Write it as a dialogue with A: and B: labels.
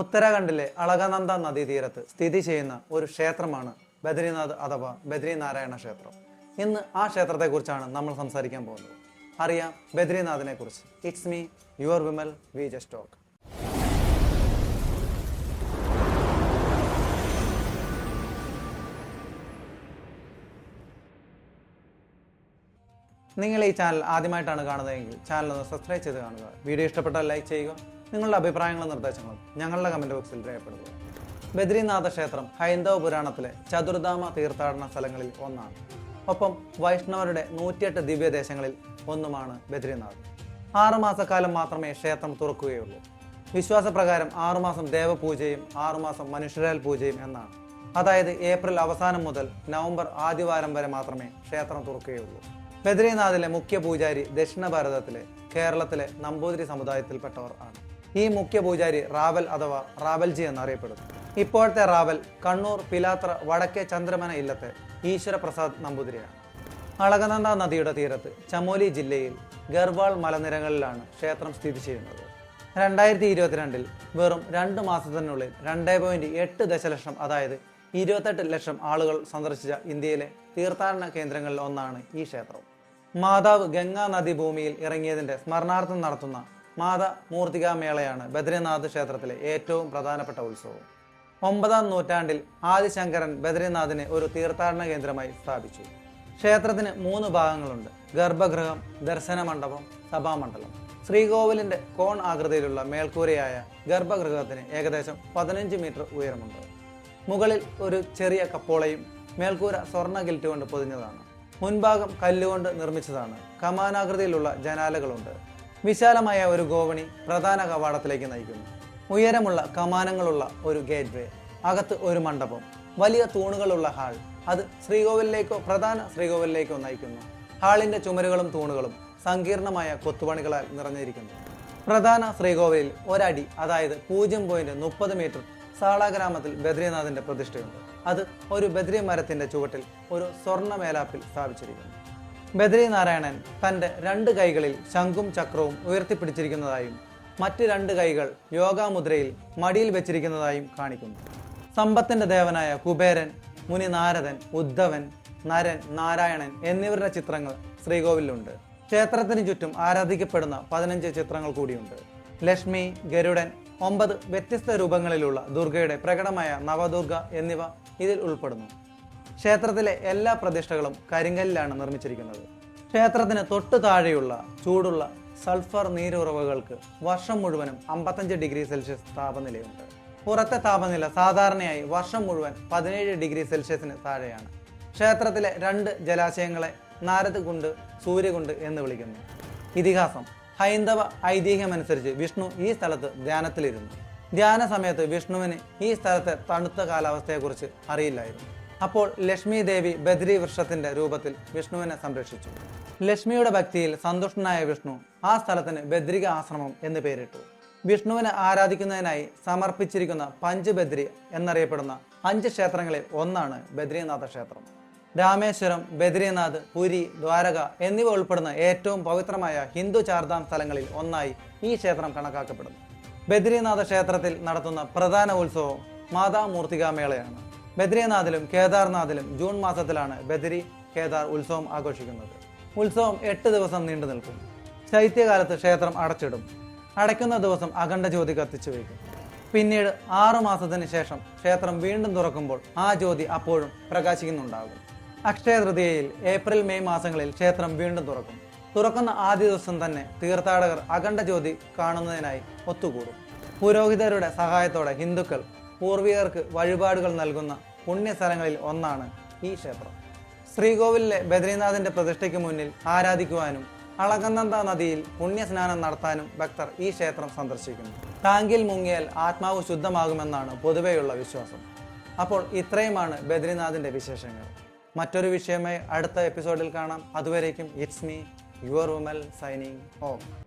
A: ഉത്തരാഖണ്ഡിലെ അളകനന്ദ നദീതീരത്ത് സ്ഥിതി ചെയ്യുന്ന ഒരു ക്ഷേത്രമാണ് ബദ്രിനാഥ് അഥവാ ബദ്രിനാരായണ ക്ഷേത്രം. ഇന്ന് ആ ക്ഷേത്രത്തെക്കുറിച്ചാണ് നമ്മൾ സംസാരിക്കാൻ പോകുന്നത്. അറിയാം ബദ്രിനാഥിനെ കുറിച്ച് it's me your Vimal we just talk നിങ്ങൾ ഈ ചാനൽ ആദ്യമായിട്ടാണ് കാണുന്നതെങ്കിൽ ചാനൽ ഒന്ന് സബ്സ്ക്രൈബ് ചെയ്ത് കാണുക. വീഡിയോ ഇഷ്ടപ്പെട്ടാൽ ലൈക്ക് ചെയ്യുക. നിങ്ങളുടെ അഭിപ്രായങ്ങളും നിർദ്ദേശങ്ങളും ഞങ്ങളുടെ കമന്റ് ബോക്സിൽ രേഖപ്പെടുത്തുക. ബദ്രീനാഥ ക്ഷേത്രം ഹൈന്ദവ പുരാണത്തിലെ ചതുർധാമ തീർത്ഥാടന സ്ഥലങ്ങളിൽ ഒന്നാണ്. ഒപ്പം വൈഷ്ണവരുടെ നൂറ്റിയെട്ട് ദിവ്യദേശങ്ങളിൽ ഒന്നുമാണ് ബദ്രീനാഥ്. ആറുമാസക്കാലം മാത്രമേ ക്ഷേത്രം തുറക്കുകയുള്ളൂ. വിശ്വാസപ്രകാരം ആറുമാസം ദേവപൂജയും ആറുമാസം മനുഷ്യരാൽ പൂജയും എന്നാണ്. അതായത് ഏപ്രിൽ അവസാനം മുതൽ നവംബർ ആദ്യവാരം വരെ മാത്രമേ ക്ഷേത്രം തുറക്കുകയുള്ളൂ. ബദ്രീനാഥിലെ മുഖ്യ പൂജാരി ദക്ഷിണ ഭാരതത്തിലെ കേരളത്തിലെ നമ്പൂതിരി സമുദായത്തിൽപ്പെട്ടവർ ആണ്. ഈ മുഖ്യ പൂജാരി റാവൽ അഥവാ റാവൽജി എന്നറിയപ്പെടുന്നു. ഇപ്പോഴത്തെ റാവൽ കണ്ണൂർ പിലാത്ര വടക്കേ ചന്ദ്രമന ഇല്ലത്തെ ഈശ്വരപ്രസാദ് നമ്പൂതിരിയാണ്. അളകനന്ദ നദിയുടെ തീരത്ത് ചമോലി ജില്ലയിൽ ഗർവാൾ മലനിരകളിലാണ് ക്ഷേത്രം സ്ഥിതി ചെയ്യുന്നത്. രണ്ടായിരത്തി ഇരുപത്തിരണ്ടിൽ വെറും രണ്ട് മാസത്തിനുള്ളിൽ രണ്ടേ പോയിന്റ് എട്ട് ദശലക്ഷം അതായത് ഇരുപത്തെട്ട് ലക്ഷം ആളുകൾ സന്ദർശിച്ച ഇന്ത്യയിലെ തീർത്ഥാടന കേന്ദ്രങ്ങളിൽ ഒന്നാണ് ഈ ക്ഷേത്രം. മാതാവ് ഗംഗാ നദി ഭൂമിയിൽ ഇറങ്ങിയതിന്റെ സ്മരണാർത്ഥം നടത്തുന്ന മാതാ മൂർത്തികാ മേളയാണ് ബദ്രീനാഥ് ക്ഷേത്രത്തിലെ ഏറ്റവും പ്രധാനപ്പെട്ട ഉത്സവം. ഒമ്പതാം നൂറ്റാണ്ടിൽ ആദിശങ്കരൻ ബദ്രീനാഥിനെ ഒരു തീർത്ഥാടന കേന്ദ്രമായി സ്ഥാപിച്ചു. ക്ഷേത്രത്തിന് മൂന്ന് ഭാഗങ്ങളുണ്ട്. ഗർഭഗൃഹം ദർശന മണ്ഡപം സഭാമണ്ഡലം. ശ്രീകോവിലിന്റെ കോൺ ആകൃതിയിലുള്ള മേൽക്കൂരയായ ഗർഭഗൃഹത്തിന് ഏകദേശം പതിനഞ്ച് മീറ്റർ ഉയരമുണ്ട്. മുകളിൽ ഒരു ചെറിയ കപ്പോളയും മേൽക്കൂര സ്വർണ ഗിൽറ്റ് കൊണ്ട് പൊതിഞ്ഞതാണ്. മുൻഭാഗം കല്ലുകൊണ്ട് നിർമ്മിച്ചതാണ്. കമാനാകൃതിയിലുള്ള ജനാലകളുണ്ട്. വിശാലമായ ഒരു ഗോവണി പ്രധാന കവാടത്തിലേക്ക് നയിക്കുന്നു. ഉയരമുള്ള കമാനങ്ങളുള്ള ഒരു ഗേറ്റ് വേ അകത്ത് ഒരു മണ്ഡപം വലിയ തൂണുകളുള്ള ഹാൾ അത് ശ്രീകോവിലേക്കോ പ്രധാന ശ്രീകോവിലേക്കോ നയിക്കുന്നു. ഹാളിന്റെ ചുമരുകളും തൂണുകളും സങ്കീർണമായ കൊത്തുപണികളാൽ നിറഞ്ഞിരിക്കുന്നു. പ്രധാന ശ്രീകോവിലിൽ ഒരടി അതായത് പൂജ്യം പോയിന്റ് മുപ്പത് മീറ്റർ സാള ഗ്രാമത്തിൽ ബദ്രീനാഥിന്റെ പ്രതിഷ്ഠയുണ്ട്. അത് ഒരു ബദ്രി മരത്തിന്റെ ചുവട്ടിൽ ഒരു സ്വർണ മേലാപ്പിൽ സ്ഥാപിച്ചിരിക്കുന്നു. ബദ്രി തന്റെ രണ്ട് കൈകളിൽ ശംഖും ചക്രവും ഉയർത്തിപ്പിടിച്ചിരിക്കുന്നതായും മറ്റ് രണ്ട് കൈകൾ യോഗാമുദ്രയിൽ മടിയിൽ വെച്ചിരിക്കുന്നതായും കാണിക്കുന്നു. സമ്പത്തിന്റെ ദേവനായ കുബേരൻ മുനി നാരദൻ ഉദ്ധവൻ നരൻ നാരായണൻ എന്നിവരുടെ ചിത്രങ്ങൾ ശ്രീകോവിലുണ്ട്. ക്ഷേത്രത്തിന് ചുറ്റും ആരാധിക്കപ്പെടുന്ന പതിനഞ്ച് ചിത്രങ്ങൾ കൂടിയുണ്ട്. ലക്ഷ്മി ഗരുഡൻ ഒമ്പത് വ്യത്യസ്ത രൂപങ്ങളിലുള്ള ദുർഗയുടെ പ്രകടമായ നവദുർഗ എന്നിവ ഇതിൽ ഉൾപ്പെടുന്നു. ക്ഷേത്രത്തിലെ എല്ലാ പ്രതിഷ്ഠകളും കരിങ്കല്ലിലാണ് നിർമ്മിച്ചിരിക്കുന്നത്. ക്ഷേത്രത്തിന് തൊട്ടു താഴെയുള്ള ചൂടുള്ള സൾഫർ നീരുറവകൾക്ക് വർഷം മുഴുവനും അമ്പത്തഞ്ച് ഡിഗ്രി സെൽഷ്യസ് താപനിലയുണ്ട്. പുറത്തെ താപനില സാധാരണയായി വർഷം മുഴുവൻ പതിനേഴ് ഡിഗ്രി സെൽഷ്യസിന് താഴെയാണ്. ക്ഷേത്രത്തിലെ രണ്ട് ജലാശയങ്ങളെ നാരദ് കുണ്ട് സൂര്യകുണ്ട് എന്ന് വിളിക്കുന്നു. ഇതിഹാസം ഹൈന്ദവ ഐതിഹ്യമനുസരിച്ച് വിഷ്ണു ഈ സ്ഥലത്ത് ധ്യാനത്തിലിരുന്നു. ധ്യാന സമയത്ത് വിഷ്ണുവിന് ഈ സ്ഥലത്തെ തണുത്ത കാലാവസ്ഥയെക്കുറിച്ച് അറിയില്ലായിരുന്നു. അപ്പോൾ ലക്ഷ്മി ദേവി ബദ്രി വൃക്ഷത്തിന്റെ രൂപത്തിൽ വിഷ്ണുവിനെ സംരക്ഷിച്ചു. ലക്ഷ്മിയുടെ ഭക്തിയിൽ സന്തുഷ്ടനായ വിഷ്ണു ആ സ്ഥലത്തിന് ബദ്രിക ആശ്രമം എന്ന് പേരിട്ടു. വിഷ്ണുവിനെ ആരാധിക്കുന്നതിനായി സമർപ്പിച്ചിരിക്കുന്ന പഞ്ചബദ്രി എന്നറിയപ്പെടുന്ന അഞ്ച് ക്ഷേത്രങ്ങളിൽ ഒന്നാണ് ബദ്രീനാഥ ക്ഷേത്രം. രാമേശ്വരം ബദ്രീനാഥ് പുരി ദ്വാരക എന്നിവ ഉൾപ്പെടുന്ന ഏറ്റവും പവിത്രമായ ഹിന്ദു ചാർധാം സ്ഥലങ്ങളിൽ ഒന്നായി ഈ ക്ഷേത്രം കണക്കാക്കപ്പെടുന്നു. ബദ്രീനാഥ ക്ഷേത്രത്തിൽ നടത്തുന്ന പ്രധാന ഉത്സവം മാതാ മൂർത്തികാ മേളയാണ് ബദ്രീനാഥിലും കേദാർനാഥിലും ജൂൺ മാസത്തിലാണ് ബദരി കേദാർ ഉത്സവം ആഘോഷിക്കുന്നത്. ഉത്സവം എട്ട് ദിവസം നീണ്ടു നിൽക്കും. ശൈത്യകാലത്ത് ക്ഷേത്രം അടച്ചിടും. അടയ്ക്കുന്ന ദിവസം അഖണ്ഡ ജ്യോതി കത്തിച്ചു വയ്ക്കും. പിന്നീട് ആറു മാസത്തിന് ശേഷം ക്ഷേത്രം വീണ്ടും തുറക്കുമ്പോൾ ആ ജ്യോതി അപ്പോഴും പ്രകാശിക്കുന്നുണ്ടാകും. അക്ഷയ തൃതീയയിൽ ഏപ്രിൽ മെയ് മാസങ്ങളിൽ ക്ഷേത്രം വീണ്ടും തുറക്കും. തുറക്കുന്ന ആദ്യ ദിവസം തന്നെ തീർത്ഥാടകർ അഖണ്ഡ ജ്യോതി കാണുന്നതിനായി ഒത്തുകൂടും. പുരോഹിതരുടെ സഹായത്തോടെ ഹിന്ദുക്കൾ പൂർവികർക്ക് വഴിപാടുകൾ നൽകുന്ന പുണ്യസ്ഥലങ്ങളിൽ ഒന്നാണ് ഈ ക്ഷേത്രം. ശ്രീകോവിലിലെ ബദ്രീനാഥിന്റെ പ്രതിഷ്ഠയ്ക്ക് മുന്നിൽ ആരാധിക്കുവാനും അളകനന്ദ നദിയിൽ പുണ്യസ്നാനം നടത്താനും ഭക്തർ ഈ ക്ഷേത്രം സന്ദർശിക്കുന്നു. ടാങ്കിൽ മുങ്ങിയാൽ ആത്മാവ് ശുദ്ധമാകുമെന്നാണ് പൊതുവെയുള്ള വിശ്വാസം. അപ്പോൾ ഇത്രയുമാണ് ബദ്രീനാഥിന്റെ വിശേഷങ്ങൾ. മറ്റൊരു വിഷയമായി അടുത്ത എപ്പിസോഡിൽ കാണാം. അതുവരേക്കും it's me your Vimal signing off